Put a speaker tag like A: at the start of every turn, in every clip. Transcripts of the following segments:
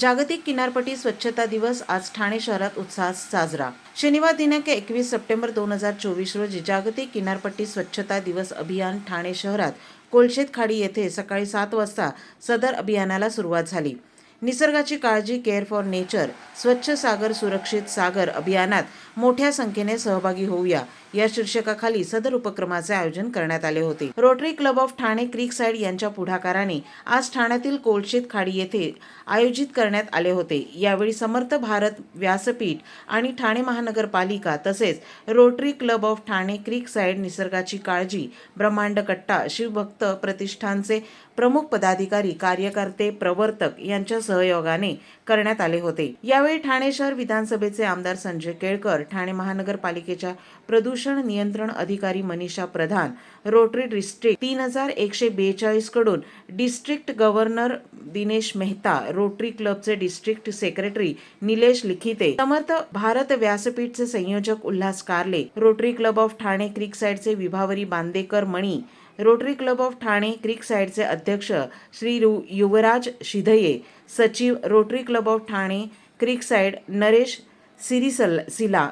A: जागतिक किनारपट्टी स्वच्छता दिवस आज ठाणे शहरात उत्साहात साजरा. शनिवार दिनांक एकवीस सप्टेंबर दोन हजार चोवीस रोजी जागतिक किनारपट्टी स्वच्छता दिवस अभियान ठाणे शहरात कोलशेत खाडी येथे सकाळी सात वाजता सदर अभियानाला सुरुवात झाली. निसर्गाची काळजी केअर फॉर नेचर स्वच्छ सागर सुरक्षित सागर अभियानात मोठ्या संख्येने सहभागी होऊया. या शीर्षकाखाली सदर उपक्रमाचे आयोजन करण्यात आले होते. Rotary Club of Thane creek side यांच्या पुढाकाराने आज ठाण्यातील कोलशेत खाडी येथे आयोजित करण्यात आले होते. यावेळी समर्थ भारत व्यासपीठ आणि ठाणे महानगरपालिका तसेच Rotary Club of Thane creek side निसर्गाची काळजी ब्रह्मांड कट्टा शिवभक्त प्रतिष्ठानचे प्रमुख पदाधिकारी कार्यकर्ते प्रवर्तक यांच्या सहयोगाने करण्यात आले होते. यावेळी ठाणे शहर विधानसभेचे आमदार संजय केळकर ठाणे महानगरपालिकेच्या प्रदूषण नियंत्रण अधिकारी मनीषा प्रधान रोटरी डिस्ट्रिक्ट तीन हजार एकशे बेचाळीसकडून district governor Dinesh Mehta Rotary क्लबचे डिस्ट्रिक्ट सेक्रेटरी निलेश लिखिते समर्थ भारत व्यासपीठचे संयोजक Ulhas Karle Rotary club of Thane creek साईडचे विभावरी बांदेकर मणी Rotary club of Thane creek साईडचे अध्यक्ष श्री रु- युवराज शिधये सचिव Rotary club of Thane creek side Naresh सिरिसल सिला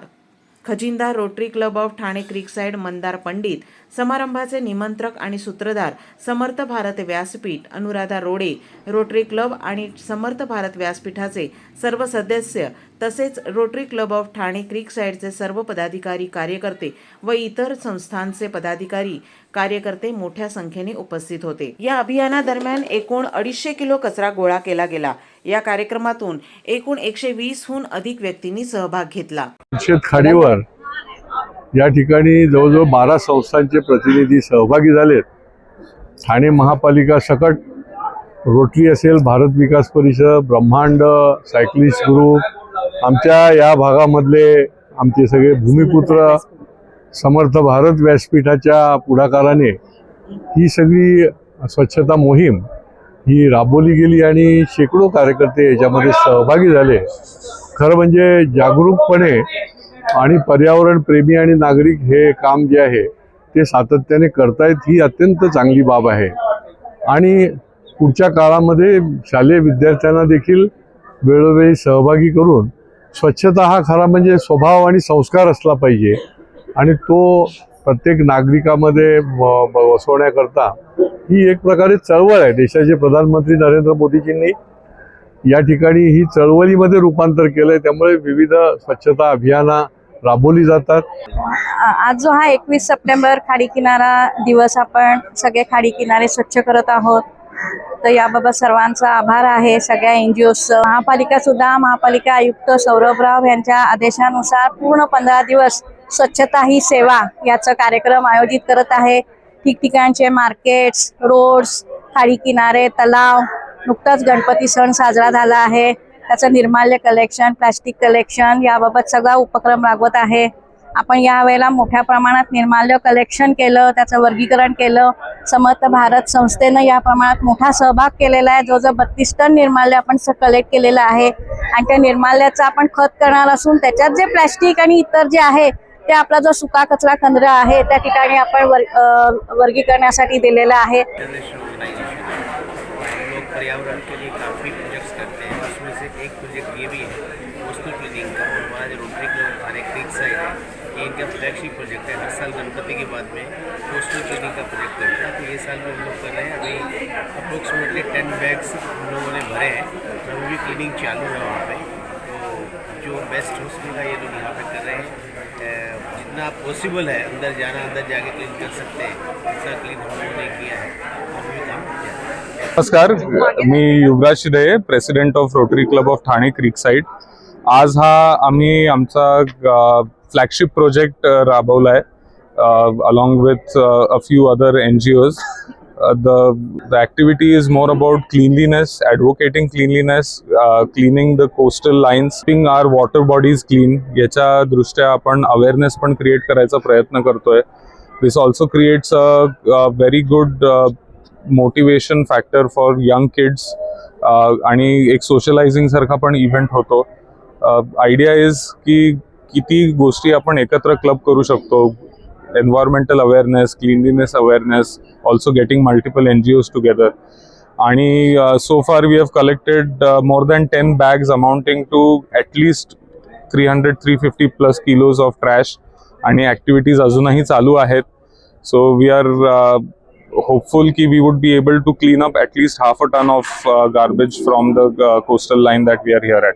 A: खजिनदार Rotary club of Thane creek side Mandar Pandit समारंभाचे निमंत्रक आणि सूत्रधार समर्थ भारत व्यासपीठ अनुराधा रोडे रोटरी क्लब आणि समर्थ भारत व्यासपीठाचे सर्व सदस्य तसेच Rotary club of Thane creek साईडचे सर्व पदाधिकारी कार्यकर्ते व इतर संस्थांचे पदाधिकारी कार्यकर्ते मोठ्या संख्येने उपस्थित होते. या अभियानादरम्यान एकूण अडीचशे किलो कचरा गोळा केला गेला. या कार्यक्रमातून एकूण एकशे वीसहून अधिक व्यक्तींनी सहभाग घेतला.
B: खाडीवर या ठिकाणी जवळजवळ बारा संस्थांचे प्रतिनिधी सहभागी झालेत. ठाणे महापालिका सकट रोटरी असेल भारत विकास परिषद ब्रह्मांड सायक्लिस्ट ग्रुप आमच्या या भागामधले आमचे सगळे भूमिपुत्र समर्थ भारत व्यासपीठाच्या पुढाकाराने ही सगळी स्वच्छता मोहीम ही राबवली गेली आणि शेकडो कार्यकर्ते याच्यामध्ये सहभागी झाले. खरं म्हणजे जागरूकपणे आणि पर्यावरण प्रेमी आणि नागरिक हे काम जे आहे ते सातत्याने करतायत ही अत्यंत चांगली बाब आहे. आणि पुढच्या काळामध्ये शालेय विद्यार्थ्यांना देखील वेळोवेळी सहभागी करून स्वच्छता हा खरा म्हणजे स्वभाव आणि संस्कार असला पाहिजे. आणि तो प्रत्येक नागरिकामध्ये बसवण्याकरता ही एक प्रकारे चळवळ आहे. देशाचे प्रधानमंत्री नरेंद्र मोदीजींनी या ठिकाणी ही चळवळीमध्ये रूपांतर केलंय. त्यामुळे विविध स्वच्छता अभियाना राबवली जातात.
C: आज जो हा एकवीस सप्टेंबर खाडी किनारा दिवस आपण सगळे खाडी किनारे स्वच्छ करत आहोत. तर याबाबत सर्वांचा आभार आहे. सगळ्या एन जी महापालिका सुद्धा महापालिका आयुक्त सौरभराव यांच्या आदेशानुसार पूर्ण पंधरा दिवस स्वच्छता ही सेवा याचा कार्यक्रम आयोजित करत आहे. ठिकठिकाणचे मार्केट्स रोड्स खाडी किनारे तलाव नुकताच गणपती सण साजरा झाला आहे. त्याचं निर्माल्य कलेक्शन प्लास्टिक कलेक्शन याबाबत सगळा उपक्रम राबवत आहे. आपण यावेळेला मोठ्या प्रमाणात निर्माल्य कलेक्शन केलं त्याचं वर्गीकरण केलं. समर्थ भारत संस्थेनं या प्रमाणात मोठा सहभाग केलेला आहे. जवळजवळ बत्तीस टन निर्माल्य आपण कलेक्ट केलेलं आहे. आणि त्या निर्माल्याचं आपण खत करणार असून त्याच्यात जे प्लॅस्टिक आणि इतर जे आहे ते आपला जो सुका कचरा केंद्र आहे, त्या ठिकाणी आपण
D: है पर्यावरण के लिए काफ़ी प्रोजेक्ट्स करते हैं। उसमें से एक प्रोजेक्ट ये भी है कोस्टल का। और हमारा जो Rotary Club Thane creek side है, ये इनका फ्लैगशिप प्रोजेक्ट है। हर साल गणपति के बाद में का प्रोजेक्ट करते हैं। तो ये साल में हम लोग कर रहे हैं। अभी अप्रोक्सीमेटली टेन बैग्स हम लोगों ने भरे हैं। अभी भी क्लीनिंग चालू है वहाँ पे। तो जो बेस्ट हो सकेगा ये लोग यहाँ पे कर रहे हैं। जितना पॉसिबल है अंदर जाना अंदर जाके क्लीन कर सकते हैं। ऐसा क्लीन हम लोगों ने किया है। और भी काम किया
E: नमस्कार मी Yuvraj Shide president of Rotary club of Thane creek side आज हा आम्ही आमचा फ्लॅगशिप प्रोजेक्ट राबवला आहे along with a few other N G Os the activity is is more about cleanliness cleanliness, cleanliness cleaning the coastal lines, keeping our water bodies clean याच्या दृष्ट्या आपण awareness पण क्रिएट करायचा प्रयत्न करतोय this also creates a very good motivation factor for young kids आणि एक socialising सारखा पण इव्हेंट होतो आयडिया इज की किती गोष्टी आपण एकत्र क्लब करू शकतो environmental awareness cleanliness awareness also getting multiple N G Os together आणि so far we have collected more than ten bags amounting to at least three hundred three fifty plus kilos of trash आणि activities अजूनही चालू आहेत. So we are hopeful की we would be able to clean up at half a a of garbage from the coastal line that we are here at.